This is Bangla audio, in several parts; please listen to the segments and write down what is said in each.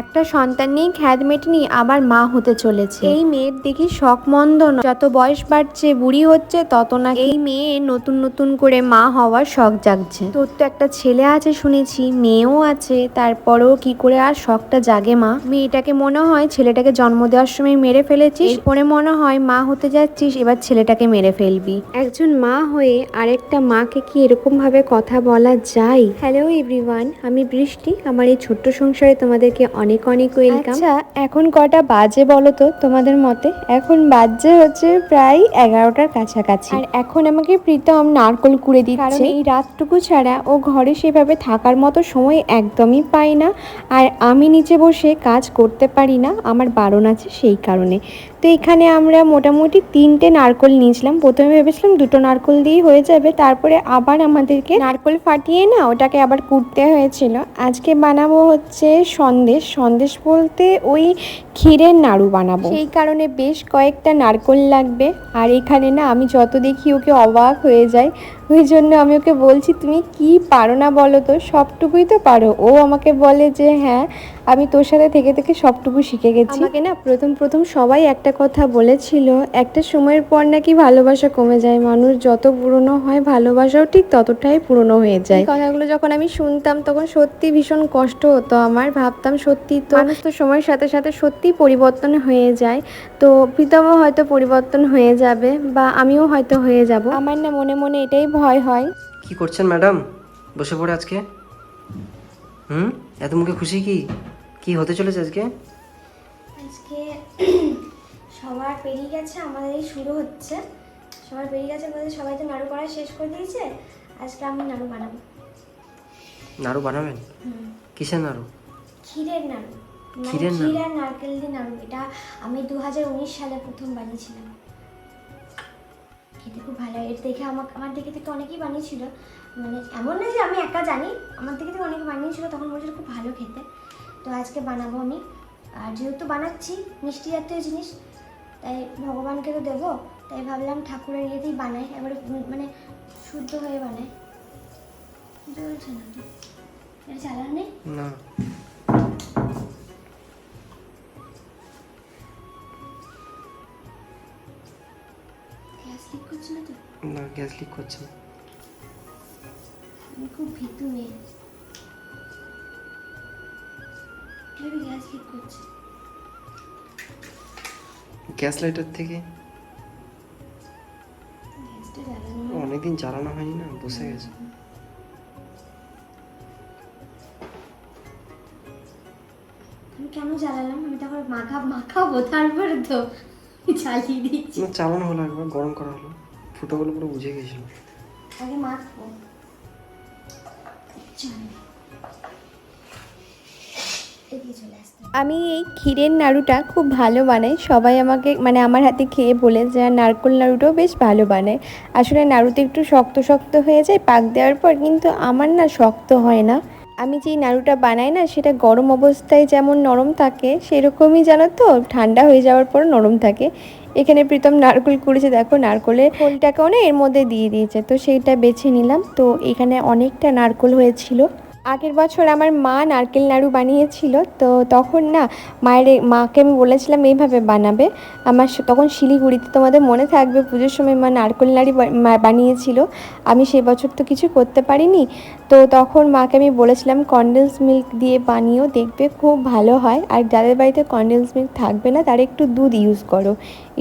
একটা সন্তান নিয়ে খ্যাদ মেটেনি আবার মা হতে চলেছে। এই মেয়ের দেখি শখ মন্দ। যত বয়স বাড়ছে, বুড়ি হচ্ছে, তত না এই মেয়ে নতুন নতুন করে মা হওয়ার শখ জাগছে। তোর তো একটা ছেলে আছে শুনেছি, মেয়েও আছে, তারপরেও কি করে আর শখটা জাগে মা? মেয়েটাকে মনে হয় ছেলেটাকে জন্ম দেওয়ার সময় মেরে ফেলেছিস। পরে মনে হয় মা হতে যাচ্ছিস, এবার ছেলেটাকে মেরে ফেলবি। একজন মা হয়ে আরেকটা মাকে কি এরকম ভাবে কথা বলা যায়? হ্যালো এভরিওয়ান আমি বৃষ্টি। আমার এই ছোট্ট সংসারে তোমাদেরকে অনেক অনেক ওয়েলকাম আচ্ছা এখন কটা বাজে বলো তো তোমাদের মতে? এখন বাজে হচ্ছে প্রায় এগারোটার কাছাকাছি। আর এখন আমাকে প্রীতম নারকল কুড়ে দিচ্ছে। কারণ এই রাতটুকু ছাড়া ও ঘরে সেভাবে থাকার মতো সময় একদমই পায় না। আর আমি নিচে বসে কাজ করতে পারি না আমার বারণ আছে সেই কারণে। তো এখানে আমরা মোটামুটি তিনটে নারকল নিয়েছিলাম। প্রথমে ভেবেছিলাম দুটো নারকল দিয়েই হয়ে যাবে। তারপরে আবার আমাদেরকে নারকল ফাটিয়ে না ওটাকে আবার কুটতে হয়েছিল। আজকে বানাবো হচ্ছে সন্দেশ। সন্দেশ বলতে ওই ক্ষীরের নাড়ু বানাবো। সেই কারণে বেশ কয়েকটা নারকল লাগবে। আর এখানে না আমি যত দেখি ওকে অবাক হয়ে যায় ওই জন্য আমি ওকে বলছি তুমি কি পারো না বলো তো? সবটুকুই তো পারো। ও আমাকে বলে যে হ্যাঁ আমি তোর সাথে থেকে থেকে সবটুকু শিখে গেছি। আমাকে না প্রথম প্রথম সবাই একটা কথা বলেছিল একটা সময়ের পর নাকি ভালোবাসা কমে যায়। মানুষ যত পুরনো হয় ভালোবাসাও ঠিক ততটাই পুরনো হয়ে যায়। কথাগুলো যখন আমি শুনতাম তখন সত্যি ভীষণ কষ্ট হতো আমার। ভাবতাম সত্যি তো মানুষ তো সময়ের সাথে সাথে সত্যি পরিবর্তন হয়ে যায়। তো প্রীতমও হয়তো পরিবর্তন হয়ে যাবে বা আমিও হয়তো হয়ে যাব। আমার না মনে মনে এটাই ভয় হয়। কি করছেন ম্যাডাম? বসে পড়ে আজকে? হুম? এত মুখে খুশি কি? কি হতে চলেছে আজকে? আজকে সবার পেরিয়ে গেছে আমাদের এই শুরু হচ্ছে। সবার পেরিয়ে গেছে বলতে সবাই তো নাড়ু করা শেষ করে দিয়েছে আজকে আমি নাড়ু বানাবো নাড়ু বানাবেন কিসের নাড়ু? ক্ষীরের নাড়ু। মানে ক্ষীরের নাড়ু? ক্ষীর আর নারকেল দিয়ে নাড়ু। এটা আমি দু হাজার উনিশ সালে প্রথম বানিয়েছিলাম। খেতে খুব ভালো হয়। এটা দেখে আমার আমার দেখে থেকে অনেকেই বানিয়েছিল। মানে এমন না যে আমি একা জানি, আমার থেকে থেকে অনেকে বানিয়েছিল, তখন বলছিল খুব ভালো খেতে। তো আজকে বানাবো আমি। আর যেহেতু বানাচ্ছি, মিষ্টি জাতীয় জিনিস, তাই ভগবানকে তো দেবো। তাই ভাবলাম ঠাকুরের ইয়েতেই বানাই এবারে মানে শুদ্ধ হয়ে বানাই। জ্বলছে না এটা চালানো নেই না। গ্যাস লিক করছে না। আমি খুব ভীতু মেয়ে। গ্যাস লিক করছে গ্যাস লাইটার থেকে। অনেকদিন জ্বালানো হয়নি না বসে গেছে। আমি কেন জ্বালালাম? আমি তখন মাখা মাখাবো তারপরে তো জ্বালিয়ে দিচ্ছি। চালানো হলো একবার গরম করা হলো। ফুটোগুলো পুরো বুঝে গেছিল। আগে মাখবো। আমি এই ক্ষীরের নাড়ুটা খুব ভালো বানাই। সবাই আমাকে মানে আমার হাতে খেয়ে বলে যে আর নারকোল নাড়ুটাও বেশ ভালো বানায়। আসলে নাড়ুতে একটু শক্ত শক্ত হয়ে যায় পাক দেওয়ার পর কিন্তু আমার না শক্ত হয় না। আমি যেই নাড়ুটা বানাই না, সেটা গরম অবস্থায় যেমন নরম থাকে, সেরকমই জানো তো? ঠান্ডা হয়ে যাওয়ার পর নরম থাকে। এখানে প্রীতম নারকোল করেছে, দেখো নারকোলের খোলটাকেও না এর মধ্যে দিয়ে দিয়েছে, তো সেইটা বেছে নিলাম। তো এখানে অনেকটা নারকোল হয়েছিল। আগের বছর আমার মা নারকেল নাড়ু বানিয়েছিল, তো তখন না মায়ের মাকে আমি বলেছিলাম এইভাবে বানাবে। আমার তখন শিলিগুড়িতে তোমাদের মনে থাকবে পুজোর সময় মা নারকেল নাড়ু বানিয়েছিল। আমি সে বছর তো কিছু করতে পারিনি। তো তখন মাকে আমি বলেছিলাম কন্ডেন্স মিল্ক দিয়ে বানিয়েও দেখবে খুব ভালো হয়। আর যাদের বাড়িতে কন্ডেন্স মিল্ক থাকবে না, তারা একটু দুধ ইউজ করো।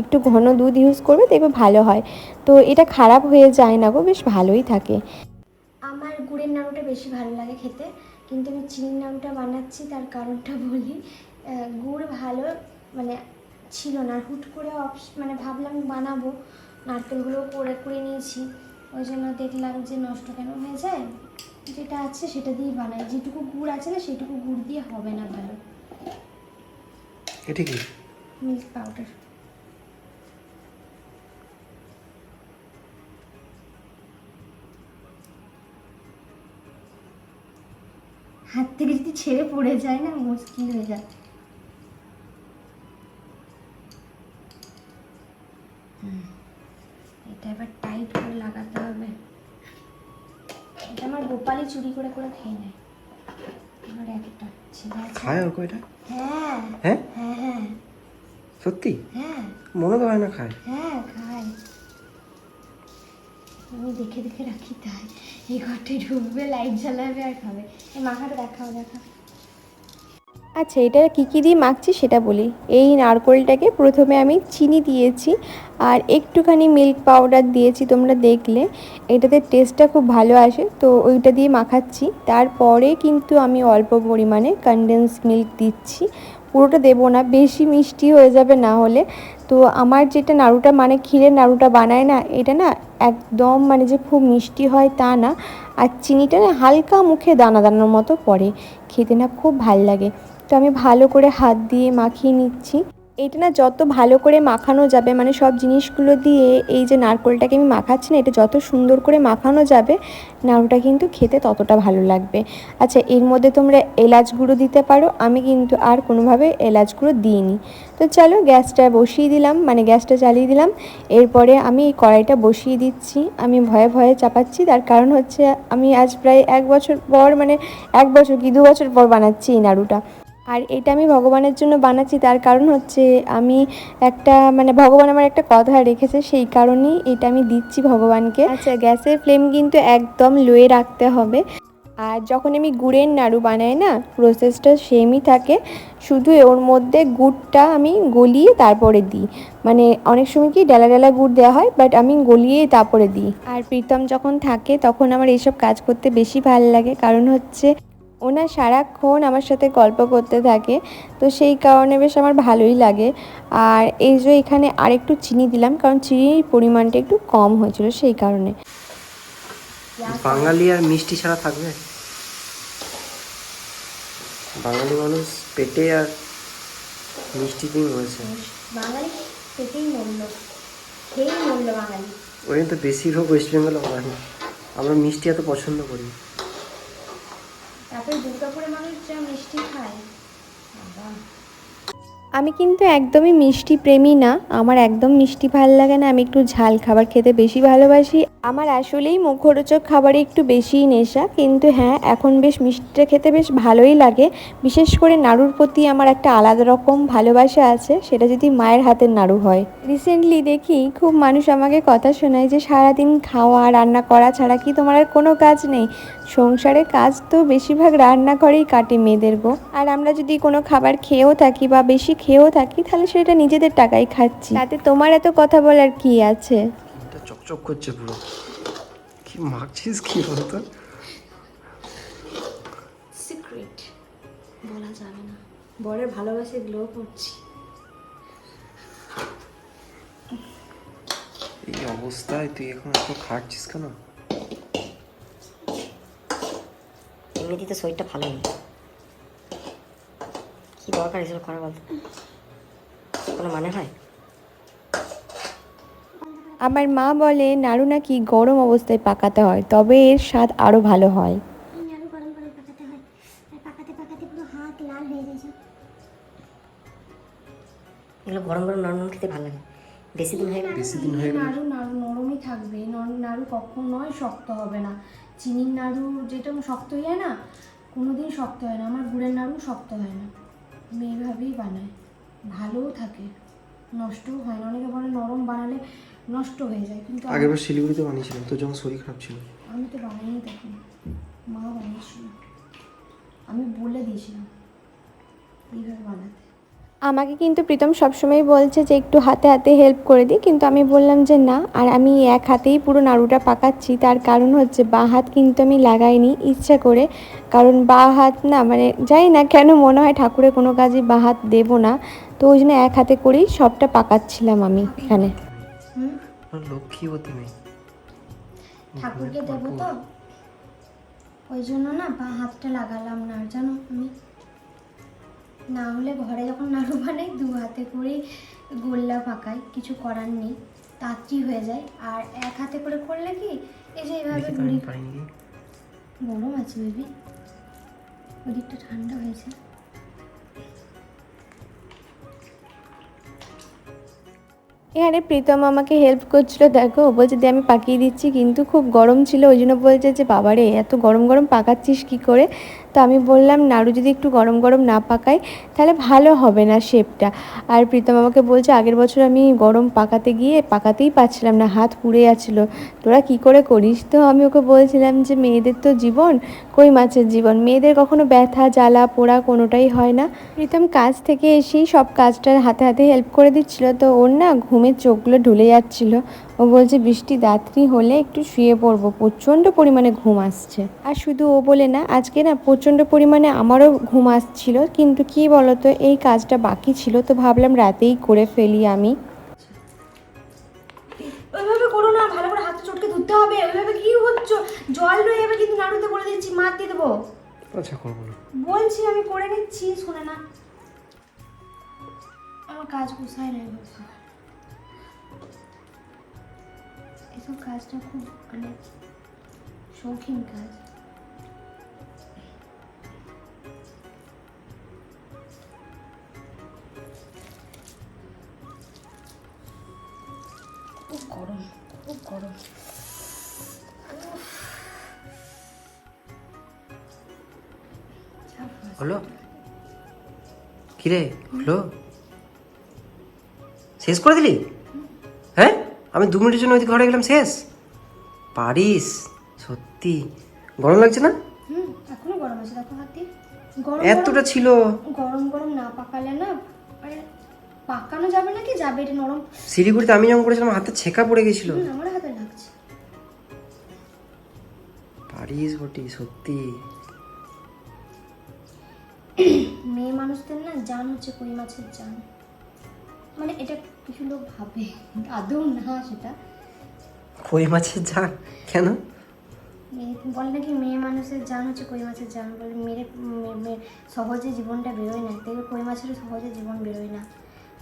একটু ঘন দুধ ইউজ করবে, দেখবে ভালো হয়। তো এটা খারাপ হয়ে যায় না গো, বেশ ভালোই থাকে। গুড়ের নাড়ুটা বেশি ভালো লাগে খেতে কিন্তু আমি চিনির নাড়ুটা বানাচ্ছি তার কারণটা বলি গুড় ভালো মানে ছিল না। হুট করে অপস- মানে ভাবলাম বানাবো নারকেলগুলো করে করে নিয়েছি। ওই জন্য দেখলাম যে নষ্ট কেন হয়ে যায়? যেটা আছে সেটা দিয়েই বানাই। যেটুকু গুড় আছে না সেটুকু গুড় দিয়ে হবে না ভালো। এটা কি? Milk powder. হাত থেকে যদি ছেড়ে পড়ে যায় না মুশকিল হয়ে যায়। এটা এবার টাইট করে লাগাতে হবে। এটা আমার গোপালই চুরি করে করে খেয়ে নেয়। আমার একটা ছেলে খায় ওর কয়টা হ্যাঁ। হ্যাঁ? হ্যাঁ হ্যাঁ। সত্যি? হ্যাঁ। মনে তো হয় না খায়। হ্যাঁ খাই আমি দেখে দেখে রাখি, তাই। এই ঘরটায় ঢুকবে লাইট জ্বালাবে আর খাবে। এই মাখাটা দেখাও দেখা আচ্ছা এটা কী কী দিয়ে মাখছি সেটা বলি। এই নারকোলটাকে প্রথমে আমি চিনি দিয়েছি আর একটুখানি মিল্ক পাউডার দিয়েছি, তোমরা দেখলে। এটাতে টেস্টটা খুব ভালো আসে, তো ওইটা দিয়ে মাখাচ্ছি। তারপরে কিন্তু আমি অল্প পরিমাণে কনডেন্স মিল্ক দিচ্ছি। পুরোটা দেবো না, বেশি মিষ্টি হয়ে যাবে না হলে। তো আমার যেটা নাড়ুটা মানে ক্ষীরের নাড়ুটা বানায় না, এটা না একদম মানে যে খুব মিষ্টি হয় তা না। আর চিনিটা না হালকা মুখে দানা দানার মতো পড়ে, খেতে না খুব ভালো লাগে। তো আমি ভালো করে হাত দিয়ে মাখিয়ে নিচ্ছি। এটা না যত ভালো করে মাখানো যাবে মানে সব জিনিসগুলো দিয়ে এই যে নারকোলটাকে আমি মাখাচ্ছি না, এটা যত সুন্দর করে মাখানো যাবে, নাড়ুটা কিন্তু খেতে ততটা ভালো লাগবে। আচ্ছা এর মধ্যে তোমরা এলাচ গুঁড়ো দিতে পারো, আমি কিন্তু আর কোনোভাবে এলাচ গুঁড়ো দিইনি। তো চলো গ্যাসটা বসিয়ে দিলাম মানে গ্যাসটা চালিয়ে দিলাম, এরপরে আমি এই কড়াইটা বসিয়ে দিচ্ছি, আমি ভয়ে ভয়ে চাপাচ্ছি, তার কারণ হচ্ছে আমি আজ প্রায় এক বছর পর মানে এক বছর কি, দু বছর পর বানাচ্ছি এই নাড়ুটা। আর এটা আমি ভগবানের জন্য বানাচ্ছি তার কারণ হচ্ছে আমি একটা মানে ভগবান আমার একটা কথা রেখেছে সেই কারণেই এটা আমি দিচ্ছি ভগবানকে। আচ্ছা। গ্যাসের ফ্লেম কিন্তু একদম লোয়ে রাখতে হবে। আর যখন আমি গুড়ের নাড়ু বানাই না প্রসেসটা সেমই থাকে শুধু ওর মধ্যে গুড়টা আমি গলিয়ে তারপরে দিই। মানে অনেক সময় কি ডেলা ডালা গুড় দেওয়া হয় বাট আমি গলিয়ে তারপরে দিই। আর প্রীতম যখন থাকে তখন আমার এইসব কাজ করতে বেশি ভালো লাগে কারণ হচ্ছে ওনা সারাক্ষণ আমার সাথে গল্প করতে থাকে তো সেই কারণে বেশ আমার ভালোই লাগে। আর এই যে এখানে আরেকটু চিনি দিলাম কারণ চিনির পরিমাণটা একটু কম হয়েছিল সেই কারণে। বাঙালি আর মিষ্টি ছাড়া থাকবে? বাঙালি মানুষ পেটে আর মিষ্টি দিন হয়েছে বাঙালি পেটেই খেয়েই মরল বাঙালি। ওই তো বেশিরভাগ ওয়েস্ট বেঙ্গলে আমরা মিষ্টি এত পছন্দ করি তারপরে দুর্গাপুরে মানুষ যা মিষ্টি খায় বাবা আমি কিন্তু একদমই মিষ্টি প্রেমী না। আমার একদম মিষ্টি ভালো লাগে না। আমি একটু ঝাল খাবার খেতে বেশি ভালোবাসি। আমার আসলেই মুখরোচক খাবারে একটু বেশিই নেশা। কিন্তু হ্যাঁ এখন বেশ মিষ্টিটা খেতে বেশ ভালোই লাগে। বিশেষ করে নাড়ুর প্রতি আমার একটা আলাদা রকম ভালোবাসা আছে। সেটা যদি মায়ের হাতের নাড়ু হয়। রিসেন্টলি দেখি খুব মানুষ আমাকে কথা শোনায় যে, সারাদিন খাওয়া, রান্না করা ছাড়া কি তোমার আর কোনো কাজ নেই? সংসারে কাজ তো বেশিরভাগ রান্না করেই কাটে মেয়েদের গো। আর আমরা যদি কোনো খাবার খেয়েও থাকি বা বেশি খেয়েও থাকি তাহলে সেটা নিজেদের টাকায় খাচ্ছি। তাতে তোমার এত কথা বলার কি আছে? এটা চকচক করছে পুরো। কি মাখছিস কি বলতো? সিক্রেট বলা যাবে না। বরের ভালোবাসে গ্লো করছি। এই অবস্থায় তুই এখন এত খাটছিস কেন? এমনিতেই তো শরীরটা ভালো নেই। কি দরকার এসব করা বলতো? কোনো মানে হয়? আমার মা বলে নাড়ু নাকি গরম অবস্থায় পাকাতে হয় তবে এর স্বাদ আরও ভালো হয়। গরম গরম পাকাতে হয় আর পাকাতে পাকাতে পুরো হাত লাল হয়ে গেছে এগুলো গরম গরম নরম খেতে ভালো লাগে। বেশি দিন হয়ে বেশি দিন হয়ে নাড়ু নাড়ু নরমই থাকবে। নর- নাড়ু কখনোই শক্ত হবে না। চিনির নাড়ু যেটা শক্ত হয়ে যায় না কোনোদিন শক্ত হয় না। আমার গুড়ের নাড়ু শক্ত হয় না। এইভাবেই বানাই ভালোও থাকে। নষ্টও হয় না। অনেকে বলে নরম বানালে নষ্ট হয়ে যায় কিন্তু আগেরবার শিলিগুড়িতে বানিয়েছিলাম তো যখন শরীর খারাপ ছিল। আমি তো বানাইনি তখন। মা বানিয়েছিল। আমি বলে দিয়েছিলাম এইভাবে বানাতে। আমাকে কিন্তু প্রীতম সবসময় বলছে যে একটু হাতে হাতে হেল্প করে দিই কিন্তু আমি বললাম যে না আর আমি এক হাতেই পুরো নাড়ুটা পাকাচ্ছি। তার কারণ হচ্ছে বাঁ হাত কিন্তু আমি লাগাইনি ইচ্ছা করে। কারণ বাঁ হাত না মানে যাই না কেন মনে হয় ঠাকুরের কোনো কাজে বাঁ হাত দেবো না। তো ওই জন্য এক হাতে করেই সবটা পাকাচ্ছিলাম আমি এখানে। হুম? আমার লক্ষ্মী হতে নেই ঠাকুরকে দেবো তো? ওই জন্য না বা হাতটা লাগালাম না। জানো আমি না হলে ঘরে যখন নাড়ু বানাই দু হাতে করে গোল্লা পাকাই কিছু করার নেই তাড়াতাড়ি হয়ে যায়। আর এক হাতে করে করলে কি এই যে এইভাবে ঘুরি গরম আছে বেবি ওদিকটা ঠান্ডা হয়েছে। এখানে প্রীতম আমাকে হেল্প করছিল। দেখো ও বলছে দিয়ে আমি পাকিয়ে দিচ্ছি। কিন্তু খুব গরম ছিল ওই জন্য বলছে যে বাবারে এত গরম গরম পাকাচ্ছিস কি করে? তো আমি বললাম, নাড়ু যদি একটু গরম গরম না পাকাই, তাহলে ভালো হবে না শেপটা। আর প্রীতম আমাকে বলছে, আগের বছর আমি গরম পাকাতে গিয়ে পাকাতেই পাচ্ছিলাম না, হাত পুড়ে যাচ্ছিল। তোরা কি করে করিস? তো আমি ওকে বলছিলাম যে, মেয়েদের তো জীবন, কই মাছের জীবন? মেয়েদের কখনো ব্যথা, জ্বালা, পোড়া কোনোটাই হয় না। প্রীতম কাজ থেকে এসেই সব কাজটা হাতে হাতে হেল্প করে দিচ্ছিল। তো ওর না ঘুমের চোখগুলো ঢুলে যাচ্ছিল। ও বলছে বৃষ্টি রাত্রি হলে একটু শুয়ে পড়ব প্রচণ্ড পরিমাণে ঘুম আসছে। আর শুধু ও বলে না আজকে না প্রচণ্ড পরিমাণে আমারও ঘুম আসছিল কিন্তু কি বলতো এই কাজটা বাকি ছিল তো ভাবলাম রাতেই করে ফেলি আমি। ওইভাবে করো না ভালো করে হাতে চটকে ধুতে হবে ওইভাবে কি হচ্ছে? জল রয়ে যাবে কিন্তু নাড়ুতে বলে দিচ্ছি মার দিয়ে দেবো। আচ্ছা করব না। বলছি আমি করে নিচ্ছি শোনে না। আমার কাজ গুছায় নাই এসব কাজটা খুব মানে শৌখিন কাজ। খুব গরম খুব গরম। হলো? কিরে? হলো? শেষ করে দিলি? আমি দু মিনিটের জন্য ওইদিকে ঘরে গেলাম শেষ। পারিস সত্যি। গরম লাগছে না? হুম এখনও গরম আছে দেখো হাত। এতটা ছিল। গরম গরম না পাকালে না পাকানো যাবে নাকি? যাবে এটা নরম। শিলিগুড়িতে আমি যখন করেছিলাম হাতে ছেঁকা পড়ে গেছিল। আমার হাতে লাগছে। পারিস বটি সত্যি। মেয়ে মানুষদের না জান হচ্ছে কই মাছের জান। মানে এটা কিছু লোক ভাবে আদৌ না সেটা। কই মাছের জান কেন? বলে নাকি মেয়ে মানুষের জান হচ্ছে কই মাছের জান বলে মেরে সহজে জীবনটা বেরোয় না দেখবে কই মাছেরও সহজে জীবন বেরোয় না।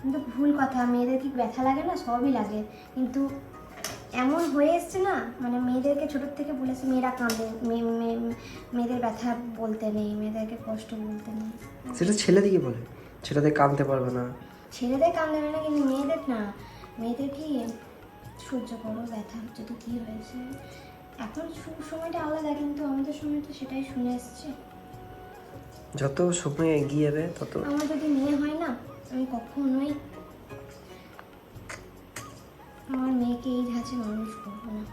কিন্তু ভুল কথা মেয়েদের কি ব্যথা লাগে না? সবই লাগে। কিন্তু এমন হয়ে এসছে না মানে মেয়েদেরকে ছোটোর থেকে বলেছে মেয়েরা কাঁদে মেয়ে- মেয়েদের ব্যথা বলতে নেই মেয়েদেরকে কষ্ট বলতে নেই। সেটা ছেলেদিকে বলে ছেলেদের কাঁদতে পারবে না। ছেলেদের কান দেবে না কিন্তু মেয়েদের না। মেয়েদের কি সহ্য করো ব্যথা হচ্ছে তো কী হয়েছে? এখন সময়টা আলাদা কিন্তু আমাদের সময় তো সেটাই শুনে এসছে। যত সময় এগিয়ে যাবে তত আমার যদি মেয়ে হয় না আমি কখনোই আমার মেয়েকে এই ধাঁচে মানুষ করব না।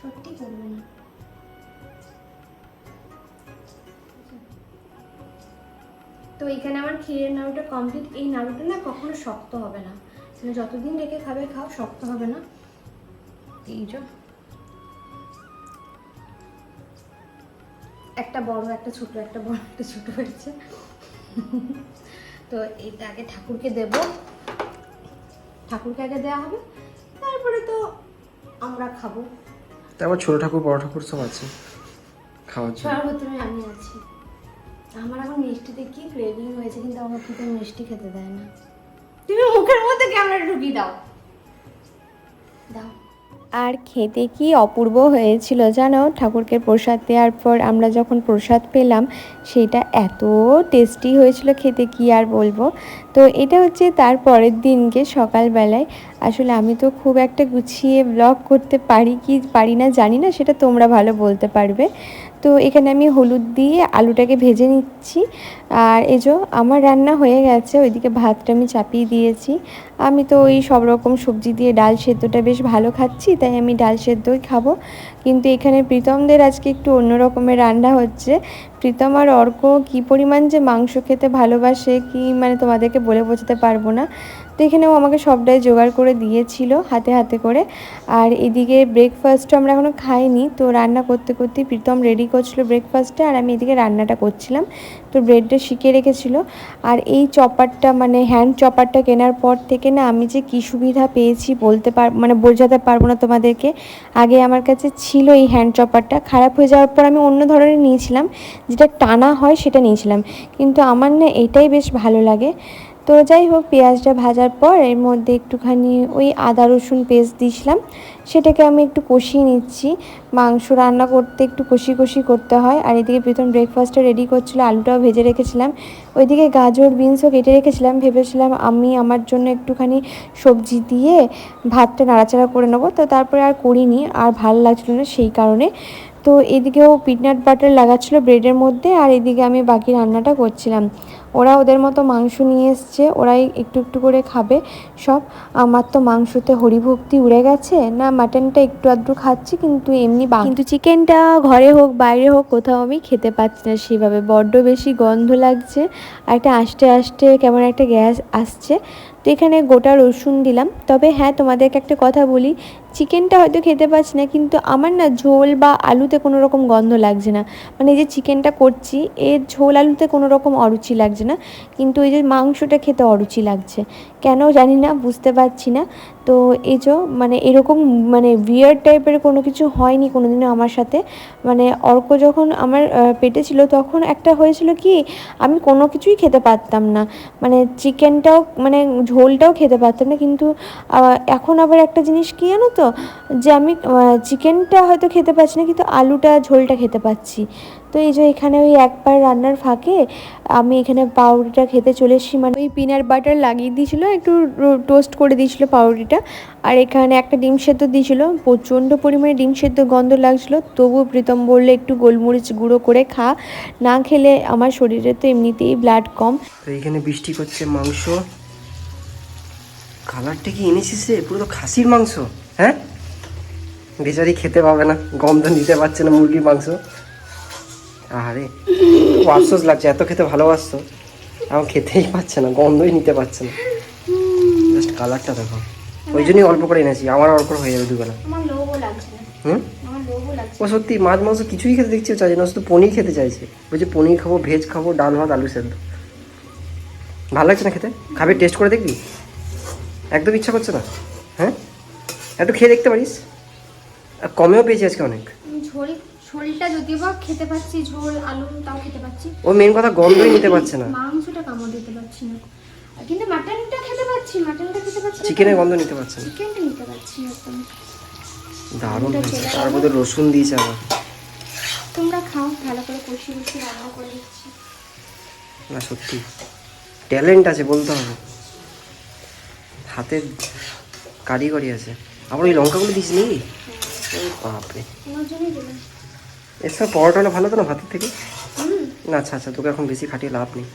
সত্যি করব না। তো এখানে আমার ক্ষীরের নাড়ুটা কমপ্লিট এই নাড়ুটা না কখনো শক্ত হবে না। মানে যতদিন রেখে খাবে খাও শক্ত হবে না। এই যে। একটা বড় একটা ছোট একটা বড় একটা ছোট হয়েছে। তো এটা আগে ঠাকুরকে দেব। ঠাকুরকে আগে দেওয়া হবে। তারপরে তো আমরা খাব। তারপর ছোট ঠাকুর বড় ঠাকুর সব আছে। খাওয়ার জন্য। আমি আছি। আমার এখন মিষ্টিতে কি ক্রেভিং হয়েছে কিন্তু আমার খেতে মিষ্টি খেতে দেয় না তুমি মুখের মধ্যে ক্যামেরা ঢুকিয়ে দাও। দাও। আর খেতে কি অপূর্ব হয়েছিল জানো? ঠাকুরকে প্রসাদ দেওয়ার পর আমরা যখন প্রসাদ পেলাম সেটা এত টেস্টি হয়েছিল খেতে কি আর বলব? তো এটা হচ্ছে তার পরের দিনকে সকালবেলায়। আসলে আমি তো খুব একটা গুছিয়ে ব্লগ করতে পারি কি পারি না জানি না সেটা তোমরা ভালো বলতে পারবে। তো এখানে আমি হলুদ দিয়ে আলুটাকে ভেজে নিচ্ছি। আর এজো আমার রান্না হয়ে গেছে, ওইদিকে ভাতটা আমি চাপিয়ে দিয়েছি। আমি তো ওই সব রকম সবজি দিয়ে ডাল সেদ্ধটা বেশ ভালো খাচ্ছি, তাই আমি ডাল সেদ্ধই খাব। কিন্তু এখানে প্রীতমদের আজকে একটু অন্য রকমের রান্না হচ্ছে। প্রীতম আর অর্ক কী পরিমাণ যে মাংস খেতে ভালোবাসে কি মানে তোমাদেরকে বলে বোঝাতে পারব না। তো এখানেও আমাকে সবটাই জোগাড় করে দিয়েছিল হাতে হাতে করে। আর এদিকে ব্রেকফাস্টও আমরা এখনও খাইনি, তো রান্না করতে করতে প্রীতম রেডি করছিল ব্রেকফাস্টটা আর আমি এদিকে রান্নাটা করছিলাম। তো ব্রেডটা শিখে রেখেছিল। আর এই চপারটা মানে হ্যান্ড চপারটা কেনার পর থেকে না আমি যে কী সুবিধা পেয়েছি বলতে পার মানে বোঝাতে পারব না তোমাদেরকে। আগে আমার কাছে ছিল এই হ্যান্ড চপারটা, খারাপ হয়ে যাওয়ার পর আমি অন্য ধরনের নিয়েছিলাম। যেটা টানা হয় সেটা নিয়েছিলাম। কিন্তু আমার না এটাই বেশ ভালো লাগে। তো যাই হোক, পেঁয়াজটা ভাজার পর এর মধ্যে একটুখানি ওই আদা, রসুন পেস্ট দিয়েছিলাম। সেটাকে আমি একটু কষিয়ে নিচ্ছি। মাংস রান্না করতে একটু কষি কষি করতে হয়। আর এদিকে প্রথম ব্রেকফাস্টটা রেডি করছিল, আলুটাও ভেজে রেখেছিলাম। ওইদিকে গাজর বিনসও কেটে রেখেছিলাম। ভেবেছিলাম আমি আমার জন্য একটুখানি সবজি দিয়ে ভাতটা নাড়াচাড়া করে নেব। তো তারপরে আর করিনি, আর ভালো লাগছিল না সেই কারণে। তো এদিকেও পিটনাট বাটার লাগাচ্ছিলো ব্রেডের মধ্যে। আর এদিকে আমি বাকি রান্নাটা করছিলাম। ওরা ওদের মতো মাংস নিয়ে এসছে, ওরাই একটু একটু করে খাবে সব। আমার তো মাংসতে হরিভক্তি উড়ে গেছে। না মাটনটা একটু আধটু খাচ্ছি, কিন্তু এমনি কিন্তু চিকেনটা ঘরে হোক, বাইরে হোক, কোথাও আমি খেতে পাচ্ছি না সেভাবে। বড্ড বেশি গন্ধ লাগছে। আর একটা আস্তে আস্তে কেমন একটা গ্যাস আসছে। তো এখানে গোটা রসুন দিলাম। তবে হ্যাঁ তোমাদেরকে একটা কথা বলি। চিকেনটা হয়তো খেতে পাচ্ছি না, কিন্তু আমার না ঝোল বা আলুতে কোনো রকম গন্ধ লাগছে না। মানে এই যে চিকেনটা করছি, এর ঝোল আলুতে কোনো রকম অরুচি লাগছে না, কিন্তু এই যে মাংসটা খেতে অরুচি লাগছে। কেন জানি না, বুঝতে পারছি না। তো এই যে মানে এরকম মানে বিয়ার টাইপের কোনো কিছু হয়নি কোনোদিনও আমার সাথে। মানে অর্ক যখন আমার পেটে ছিল, তখন একটা হয়েছিল কি, আমি কোনো কিছুই খেতে পারতাম না। মানে চিকেনটাও মানে ঝোলটাও খেতে পারতাম না, কিন্তু এখন আবার একটা জিনিস কি জানো তো যে আমি চিকেনটা হয়তো খেতে পাচ্ছি না, কিন্তু আলুটা, ঝোলটা খেতে পাচ্ছি। তো এই যে এখানে ওই একবার রান্নার ফাঁকে আমি এখানে পাউরুটিটা খেতে চলে এসেছি। মানে ওই পিনাট বাটার লাগিয়ে দিয়েছিল, একটু টোস্ট করে দিয়েছিল পাউরুটিটা। আর এখানে একটা ডিম সেদ্ধ দিয়েছিল, প্রচণ্ড পরিমাণে ডিম সেদ্ধ গন্ধ লাগছিল। তবুও প্রীতম বললে, একটু গোলমরিচ গুঁড়ো করে খা। না খেলে আমার শরীরে তো এমনিতেই ব্লাড কম। তো এইখানে বৃষ্টি করছে মাংস। কালারটা কি এনেছিস পুরো তো খাসির মাংস। হ্যাঁ? বেচারি খেতে পাবে না গম গন্ধ নিতে পারছে না মুরগির মাংস। আরে খুব আফসোস লাগছে এত খেতে ভালোবাসতো এখন খেতেই পাচ্ছে না গন্ধই নিতে পারছে না। জাস্ট কালারটা দেখো। ওই জন্যই অল্প করে এনেছি আমার অল্প হয়ে যাবে দুবেলা। হুম? ও সত্যি মাছ মাংস কিছুই খেতে দেখছি চাইছে না শুধু পনির খেতে চাইছে। বলছে পনির খাব ভেজ খাব ডাল ভাত আলু সেদ্ধ। ভালো লাগছে না খেতে? খাবে টেস্ট করে দেখবি? একদম ইচ্ছা করছে না? হ্যাঁ? একটু খেয়ে দেখতে পারিস? আর কমেও পেয়েছি আজকে অনেক। ঝোল ঝোলটা যদিও বা খেতে পাচ্ছি ঝোল আলু তাও খেতে পাচ্ছি। ও মেন কথা গন্ধই নিতে পারছে না। মাংসটা কামড় দিতে পারছি না। কিন্তু মাটনটা খেতে পাচ্ছি মাটনটা খেতে পাচ্ছি চিকেনের গন্ধ নিতে পারছে না। চিকেনটা নিতে পারছি একদম। দারুণ হয়েছে। তার মধ্যে রসুন দিয়েছে আবার। তোমরা খাও ভালো করে কষিয়ে কষিয়ে রান্না করে দিচ্ছি না সত্যি। ট্যালেন্ট আছে বলতে হবে। হাতের কারিগরি আছে। আবার ওই লঙ্কাগুলো দিস নি বাপরে। এর সঙ্গে পরোটা ভালো তো না ভাতের থেকে? না আচ্ছা আচ্ছা তোকে এখন বেশি খাটিয়ে লাভ নেই।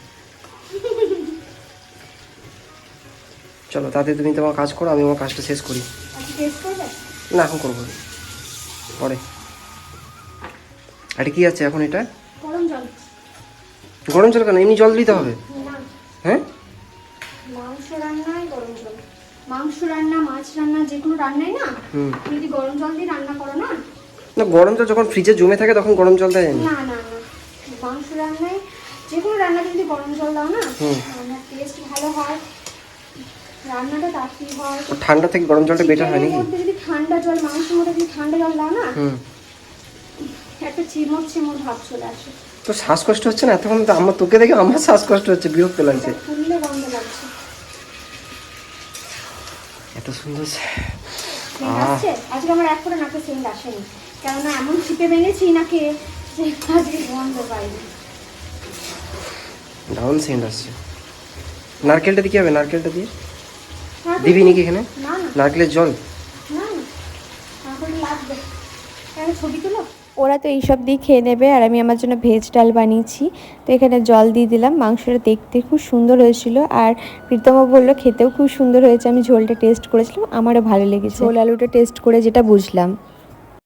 চলো তাতে তুমি তোমার কাজ করো আমি আমার কাজটা শেষ করি। না এখন করব। পরে। আর কি আছে এখন এটা? গরম জল। কেন? এমনি জল দিতে হবে? হ্যাঁ? মাংস রান্না মাছ রান্না যে কোনো রান্নায় না? তুমি যদি গরম জল দিয়ে রান্না করো না? না গরম জল যখন ফ্রিজে জমে থাকে তখন গরম জল দেয় না না না। মাংস রান্নায় যে কোনো রান্নাতে যদি গরম জল দাও না? রান্নার টেস্ট ভালো হয়। রান্নাটা তাড়াতাড়ি হয়। ঠান্ডা থেকে গরম জলটা বেটার হয় নাকি? যদি ঠান্ডা জল মাংসের মধ্যে যদি ঠান্ডা জল দাও না? একটা চিমট চিমট ভাব চলে আসে। তো শ্বাসকষ্ট হচ্ছে না? এতক্ষণ তো আমার তোকে দেখে আমার শ্বাসকষ্ট হচ্ছে বিরক্ত লাগছে। ফুললে গন্ধ লাগছে। এত সুন্দর আজকে আমার এক করে নাকে সেন্ট আসেনি। কেননা এমন শীতে ভেঙেছি নাকে যে আজকে বন্ধ পাইনি ডাউন সেন্ট আসছে। নারকেলটা দিয়ে কি হবে? নারকেলটা দিয়ে? দিবি নাকি এখানে? না না। নারকেলের জল না না তারপরে লাগবে কেন ছবি তুলো ওরা তো এইসব দিয়ে খেয়ে নেবে আর আমি আমার জন্য ভেজ ডাল বানিয়েছি। তো এখানে জল দিয়ে দিলাম, মাংসটা দেখতে খুব সুন্দর হয়েছিল আর প্রীতমা বলল খেতেও খুব সুন্দর হয়েছে, আমি ঝোলটা টেস্ট করেছিলাম, আমারও ভালো লেগেছে। ঝোল আলুটা টেস্ট করে যেটা বুঝলাম।